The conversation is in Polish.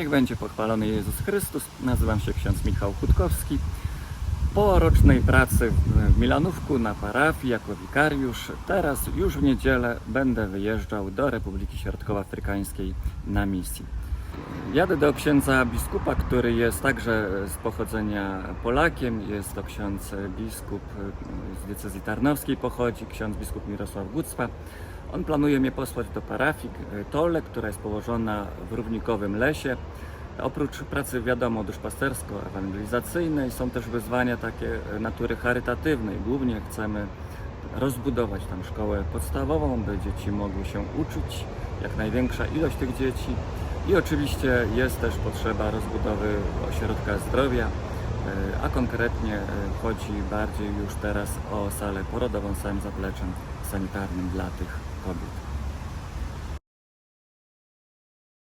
Niech będzie pochwalony Jezus Chrystus. Nazywam się ksiądz Michał Chutkowski. Po rocznej pracy w Milanówku na parafii jako wikariusz, teraz już w niedzielę będę wyjeżdżał do Republiki Środkowoafrykańskiej na misji. Jadę do księdza biskupa, który jest także z pochodzenia Polakiem. Jest to ksiądz biskup z diecezji tarnowskiej pochodzi, ksiądz biskup Mirosław Gucpa. On planuje mnie posłać do parafii Tole, która jest położona w równikowym lesie. Oprócz pracy, wiadomo, duszpastersko-ewangelizacyjnej są też wyzwania takie natury charytatywnej. Głównie chcemy rozbudować tam szkołę podstawową, by dzieci mogły się uczyć, jak największa ilość tych dzieci. I oczywiście jest też potrzeba rozbudowy ośrodka zdrowia, e, a konkretnie e, chodzi bardziej już teraz o salę porodową z całym zapleczem sanitarnym dla tych kobiet.